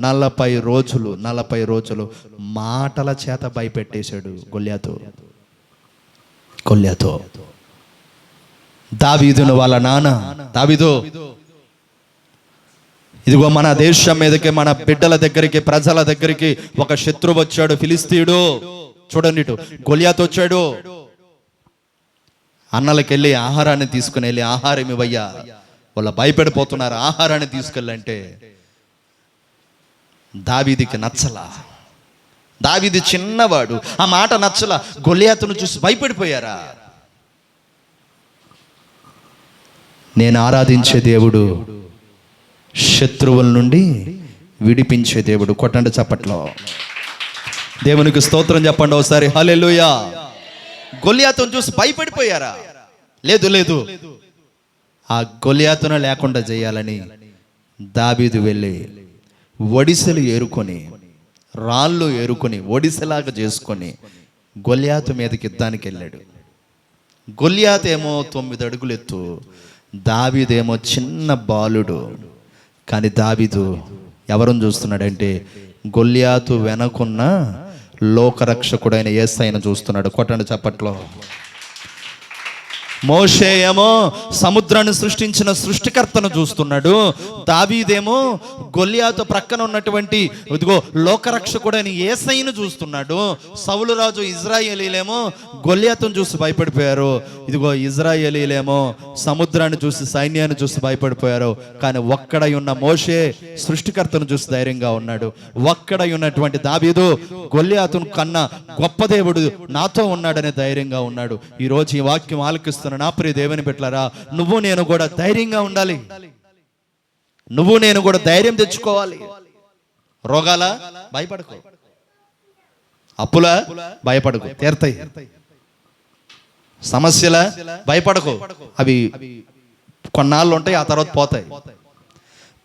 నలభై రోజులు నలభై రోజులు మాటల చేత భయపెట్టేశాడు గొల్యాతో. గొల్యాతో. దావీదును వాళ్ళ నాన్న దావీదు ఇదిగో మన దేశం మీదకి మన బిడ్డల దగ్గరికి ప్రజల దగ్గరికి ఒక శత్రువు వచ్చాడు ఫిలిస్తీయుడు చూడండి ఇటు గొలియాత్ వచ్చాడు. అన్నలకి వెళ్ళి ఆహారాన్ని తీసుకుని వెళ్ళి ఆహారం ఇవ్వయ్యా వాళ్ళ భయపడిపోతున్నారు ఆహారాన్ని తీసుకెళ్ళంటే దావీదికి నచ్చలా. దావీది చిన్నవాడు. ఆ మాట నచ్చలా. గొలియాతును చూసి భయపడిపోయారా? నేను ఆరాధించే దేవుడు శత్రువుల నుండి విడిపించే దేవుడు. కొట్టండి చప్పట్లో. దేవునికి స్తోత్రం చెప్పండి ఒకసారి. హలెలుయా గొలియాతను చూసి భయపడిపోయారా? లేదు లేదు. ఆ గొలియాతను లేకుండా చేయాలని దాబీదు వెళ్ళి ఒడిసెలు ఏరుకొని రాళ్ళు ఏరుకొని ఒడిసెలాగా చేసుకొని గొలియాతు మీదకి యుద్ధానికి వెళ్ళాడు. గొలియాత్ ఏమో తొమ్మిది అడుగులు ఎత్తు దావీదేమో చిన్న బాలుడు. కానీ దావీదు ఎవరిని చూస్తున్నాడంటే గొల్యాతు వెనకున్న లోకరక్షకుడైన ఏసైన చూస్తున్నాడు. కొట్టండి చప్పట్లో. మోషే ఏమో సముద్రాన్ని సృష్టించిన సృష్టికర్తను చూస్తున్నాడు. దావీదేమో గొల్లియాతో ప్రక్కన ఉన్నటువంటి ఇదిగో లోకరక్షకుడైన ఏసైను చూస్తున్నాడు. సౌలు రాజు ఇజ్రాయేలీలేమో గొల్లియాతను చూసి భయపడిపోయారు. ఇదిగో ఇజ్రాయేలీలేమో సముద్రాన్ని చూసి సైన్యాన్ని చూసి భయపడిపోయారు. కానీ ఒక్కడై ఉన్న మోషే సృష్టికర్తను చూసి ధైర్యంగా ఉన్నాడు. ఒక్కడై ఉన్నటువంటి దావీదు గొల్లియాతును కన్నా గొప్ప దేవుడు నాతో ఉన్నాడనే ధైర్యంగా ఉన్నాడు. ఈ రోజు ఈ వాక్యం ఆలకిస్తున్న చేస్తున్న నా ప్రియ దేవుని పెట్టారా నువ్వు నేను కూడా ధైర్యంగా ఉండాలి. నువ్వు నేను కూడా ధైర్యం తెచ్చుకోవాలి. రోగాల భయపడకు. అప్పుల భయపడకు. తీర్తాయి సమస్యల భయపడకు. అవి కొన్నాళ్ళు ఉంటాయి ఆ తర్వాత పోతాయి.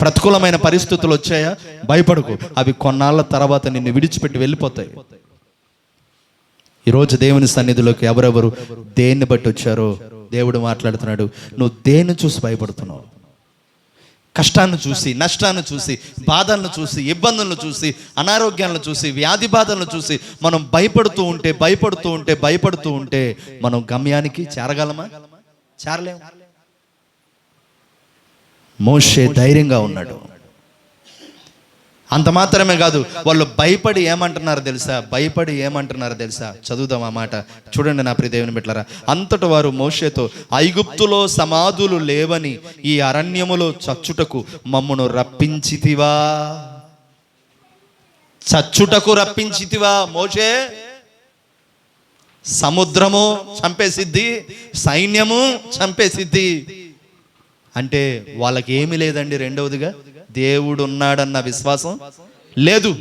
ప్రతికూలమైన పరిస్థితులు వచ్చాయా? భయపడకు. అవి కొన్నాళ్ళ తర్వాత నిన్ను విడిచిపెట్టి వెళ్ళిపోతాయి. ఈరోజు దేవుని సన్నిధిలోకి ఎవరెవరు దేన్ని బట్టి వచ్చారో దేవుడు మాట్లాడుతున్నాడు నువ్వు దేన్ని చూసి భయపడుతున్నావు? కష్టాన్ని చూసి నష్టాన్ని చూసి బాధలను చూసి ఇబ్బందులను చూసి అనారోగ్యాలను చూసి వ్యాధి బాధలను చూసి మనం భయపడుతూ ఉంటే భయపడుతూ ఉంటే భయపడుతూ ఉంటే మనం గమ్యానికి చేరగలమా? చేరలేము. మోషే ధైర్యంగా ఉన్నాడు. అంత మాత్రమే కాదు వాళ్ళు భయపడి ఏమంటున్నారు తెలుసా? భయపడి ఏమంటున్నారు తెలుసా? చదువుదాం ఆ మాట. చూడండి నా ప్రియ దేవుని అంతటి వారు మోషేతో ఐగుప్తులో సమాధులు లేవని ఈ అరణ్యములో చచ్చుటకు మమ్మను రప్పించితివా? చచ్చుటకు రప్పించితివా మోషే? సముద్రము చంపేసిద్ది సైన్యము చంపేసిద్ది. అంటే వాళ్ళకి ఏమీ లేదండి రెండవదిగా. దేవుడు ఉన్నాడన్న విశ్వాసం లేదు.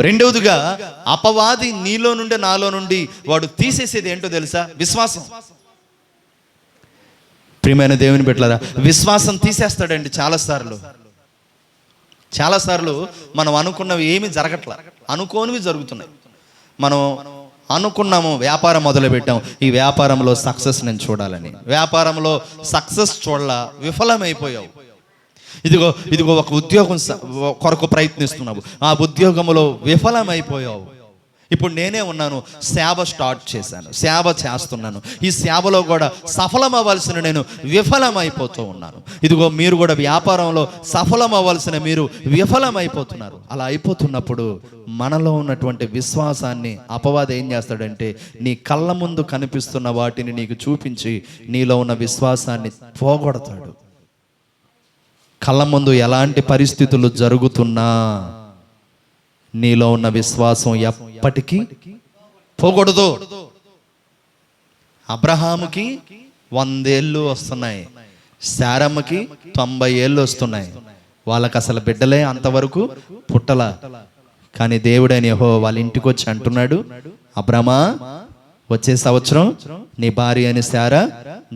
రెండవదిగా అపవాది నీలో నుండి నాలో నుండి వాడు తీసేసేది ఏంటో తెలుసా? విశ్వాసం. ప్రియమైన దేవుని పెట్టలేదా విశ్వాసం తీసేస్తాడండి చాలాసార్లు. చాలాసార్లు మనం అనుకున్నవి ఏమీ జరగట్ల. అనుకోనివి జరుగుతున్నాయి. మనం అనుకున్నాము వ్యాపారం మొదలుపెట్టాం. ఈ వ్యాపారంలో సక్సెస్ నేను చూడాలని. వ్యాపారంలో సక్సెస్ చూడాల విఫలమైపోయావు. ఇదిగో ఇదిగో ఒక ఉద్యోగం స- కొరకు ప్రయత్నిస్తున్నావు. ఆ ఉద్యోగంలో విఫలమైపోయావు. ఇప్పుడు నేనే ఉన్నాను సేవ స్టార్ట్ చేశాను సేవ చేస్తున్నాను. ఈ సేవలో కూడా సఫలం అవ్వాల్సిన నేను విఫలమైపోతూ ఉన్నాను. ఇదిగో మీరు కూడా వ్యాపారంలో సఫలం అవ్వాల్సిన మీరు విఫలమైపోతున్నారు. అలా అయిపోతున్నప్పుడు మనలో ఉన్నటువంటి విశ్వాసాన్ని అపవాదం ఏం చేస్తాడంటే నీ కళ్ళ ముందు కనిపిస్తున్న వాటిని నీకు చూపించి నీలో ఉన్న విశ్వాసాన్ని పోగొడతాడు. కళ్ళ ముందు ఎలాంటి పరిస్థితులు జరుగుతున్నా నీలో ఉన్న విశ్వాసం ఎప్పటికీ పోకూడదు. అబ్రహాముకి వందేళ్ళు వస్తున్నాయి శారమ్మకి తొంభై ఏళ్ళు వస్తున్నాయి. వాళ్ళకి అసలు బిడ్డలే అంతవరకు పుట్టల. కానీ దేవుడైన యహో వాళ్ళ ఇంటికి వచ్చి అంటున్నాడు అబ్రహమా వచ్చే సంవత్సరం నీ భార్య అని శారా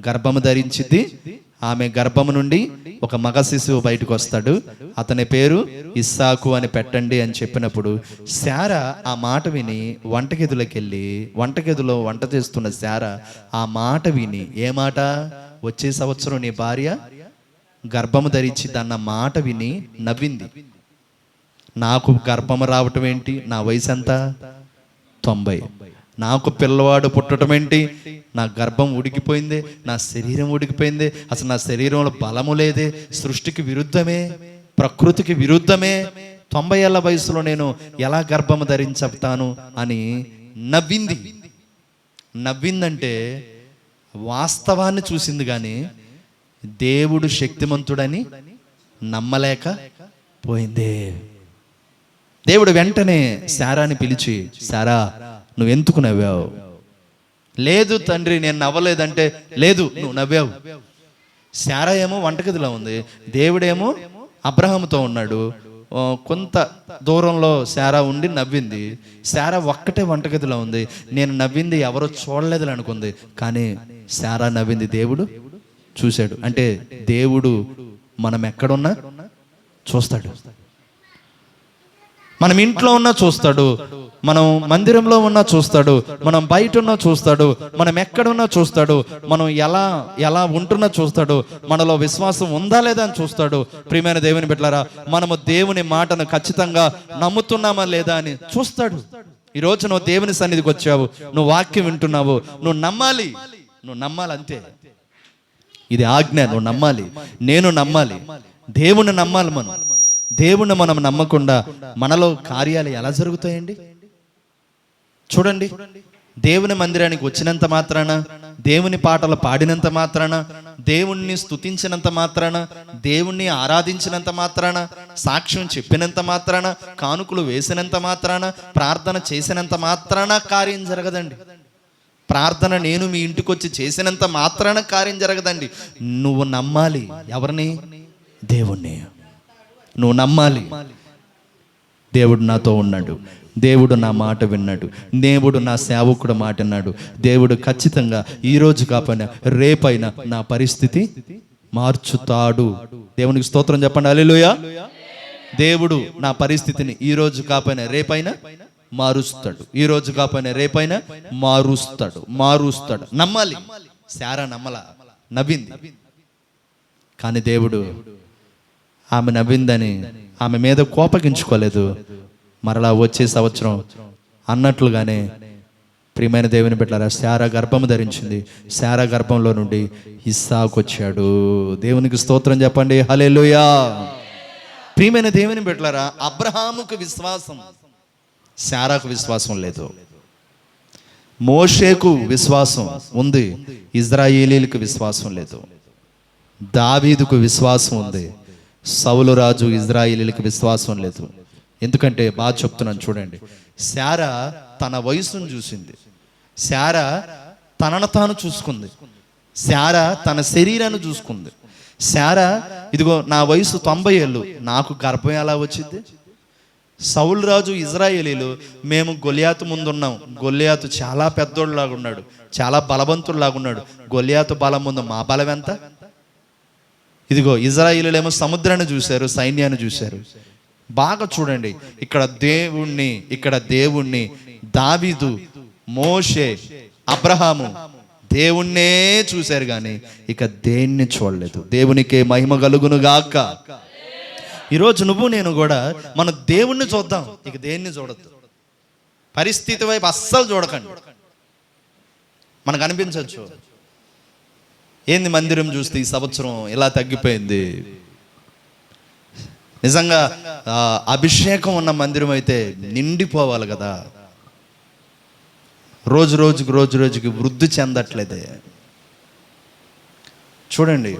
గర్భము ధరించింది ఆమె గర్భము నుండి ఒక మగ శిశువు బయటకు వస్తాడు. అతని పేరు ఇస్సాకు అని పెట్టండి అని చెప్పినప్పుడు శార ఆ మాట విని వంటగదిలోకి వెళ్ళి వంటగదిలో వంట చేస్తున్న శార ఆ మాట విని ఏ మాట? వచ్చే సంవత్సరం నీ భార్య గర్భము ధరించి దన్న మాట విని నవ్వింది. నాకు గర్భము రావటం ఏంటి? నా వయసు ఎంత తొంభై. నాకు పిల్లవాడు పుట్టడం ఏంటి నా గర్భం ఉడికిపోయింది నా శరీరం ఉడికిపోయింది. అసలు నా శరీరంలో బలము లేదే సృష్టికి విరుద్ధమే ప్రకృతికి విరుద్ధమే. తొంభై ఏళ్ళ వయసులో నేను ఎలా గర్భము ధరించతాను అని నవ్వింది. నవ్విందంటే వాస్తవాన్ని చూసింది కానీ దేవుడు శక్తిమంతుడని నమ్మలేక పోయింది. దేవుడు వెంటనే శారాని పిలిచి శారా నువ్వు ఎందుకు నవ్వావు? లేదు తండ్రి నేను నవ్వలేదంటే లేదు నువ్వు నవ్వావు. శారా ఏమో వంటగదిలో ఉంది దేవుడేమో అబ్రహంతో ఉన్నాడు. కొంత దూరంలో శారా ఉండి నవ్వింది. శారా ఒక్కటే వంటగదిలో ఉంది నేను నవ్వింది ఎవరో చూడలేదు అనుకుంది. కానీ శారా నవ్వింది దేవుడు చూశాడు. అంటే దేవుడు మనం ఎక్కడున్నా చూస్తాడు. మనం ఇంట్లో ఉన్నా చూస్తాడు మనం మందిరంలో ఉన్నా చూస్తాడు మనం బయట ఉన్నా చూస్తాడు మనం ఎక్కడున్నా చూస్తాడు మనం ఎలా ఎలా ఉంటున్నా చూస్తాడు మనలో విశ్వాసం ఉందా లేదా అని చూస్తాడు. ప్రియమైన దేవుని బిడ్డలారా మనము దేవుని మాటను ఖచ్చితంగా నమ్ముతున్నామా లేదా అని చూస్తాడు. ఈ నువ్వు దేవుని సన్నిధికి వచ్చావు నువ్వు వాక్యం వింటున్నావు నువ్వు నమ్మాలి. నువ్వు నమ్మాలి అంతే ఇది ఆజ్ఞ నువ్వు నమ్మాలి. నేను నమ్మాలి. దేవుని నమ్మాలి మనం. దేవుణ్ణి మనం నమ్మకుండా మనలో కార్యాలు ఎలా జరుగుతాయండి? చూడండి. దేవుని మందిరానికి వచ్చినంత మాత్రాన దేవుని పాటలు పాడినంత మాత్రాన దేవుణ్ణి స్తుతించినంత మాత్రాన దేవుణ్ణి ఆరాధించినంత మాత్రాన సాక్ష్యం చెప్పినంత మాత్రాన కానుకలు వేసినంత మాత్రాన ప్రార్థన చేసినంత మాత్రాన కార్యం జరగదండి. ప్రార్థన నేను మీ ఇంటికి వచ్చి చేసినంత మాత్రాన కార్యం జరగదండి. నువ్వు నమ్మాలి ఎవరిని? దేవుణ్ణి. నువ్వు నమ్మాలి. దేవుడు నాతో ఉన్నాడు. దేవుడు నా మాట విన్నాడు. దేవుడు నా సేవకుడు మాట విన్నాడు. దేవుడు ఖచ్చితంగా ఈ రోజు కాకపోయినా రేపైనా నా పరిస్థితి మార్చుతాడు. దేవునికి స్తోత్రం చెప్పండి. అలెలుయా దేవుడు నా పరిస్థితిని ఈ రోజు కాకపోయినా రేపైనా మారుస్తాడు. ఈ రోజు కాకపోయినా రేపైనా మారుస్తాడు. మారుస్తాడు. నమ్మాలి. శారా నమ్మల. నవ్వింది. కానీ దేవుడు ఆమె నవ్విందని ఆమె మీద కోపగించుకోలేదు. మరలా వచ్చే సంవత్సరం అన్నట్లుగానే ప్రియమైన దేవుని బిడ్డలారా శారా గర్భము ధరించింది. శారా గర్భంలో నుండి ఇస్సాకు వచ్చాడు దేవునికి స్తోత్రం చెప్పండి. హల్లెలూయా. ప్రియమైన దేవుని బిడ్డలారా అబ్రహాముకు విశ్వాసం శారాకు విశ్వాసం లేదు. మోషేకు విశ్వాసం ఉంది. ఇజ్రాయేలీలకు విశ్వాసం లేదు. దావీదుకు విశ్వాసం ఉంది. సౌలు రాజు ఇజ్రాయిలీలకు విశ్వాసం లేదు. ఎందుకంటే బాగా చెప్తున్నాను చూడండి. శారా తన వయసును చూసింది. శారా తనను తాను చూసుకుంది. శారా తన శరీరాన్ని చూసుకుంది. శారా ఇదిగో నా వయసు తొంభై ఏళ్ళు నాకు గర్భం ఎలా వచ్చింది? సౌలు రాజు ఇజ్రాయేలీలు మేము గొలియాతు ముందున్నాం. గొలియాతు చాలా పెద్దోళ్ళలాగా ఉన్నాడు. చాలా బలవంతుడిలాగా ఉన్నాడు. గొలియాతు బలం ముందు మా బలం ఎంత? ఇదిగో ఇజ్రాయిలేమో సముద్రాన్ని చూశారు సైన్యాన్ని చూశారు. బాగా చూడండి ఇక్కడ దేవుణ్ణి ఇక్కడ దేవుణ్ణి దావీదు మోషే అబ్రహాము దేవుణ్ణే చూశారు కానీ ఇక దేన్ని చూడలేదు. దేవునికే మహిమ కలుగును గాక. ఈరోజు నువ్వు నేను కూడా మన దేవుణ్ణి చూద్దాం ఇక దేన్ని చూడద్దు. పరిస్థితి వైపు అస్సలు చూడకండి. మనకు అనిపించవచ్చు ఏంది మందిరం చూస్తే ఈ సంవత్సరం ఇలా తగ్గిపోయింది? నిజంగా అభిషేకం ఉన్న మందిరం అయితే నిండిపోవాలి కదా. రోజు రోజుకి రోజు రోజుకి వృద్ధి చెందట్లేదే. చూడండి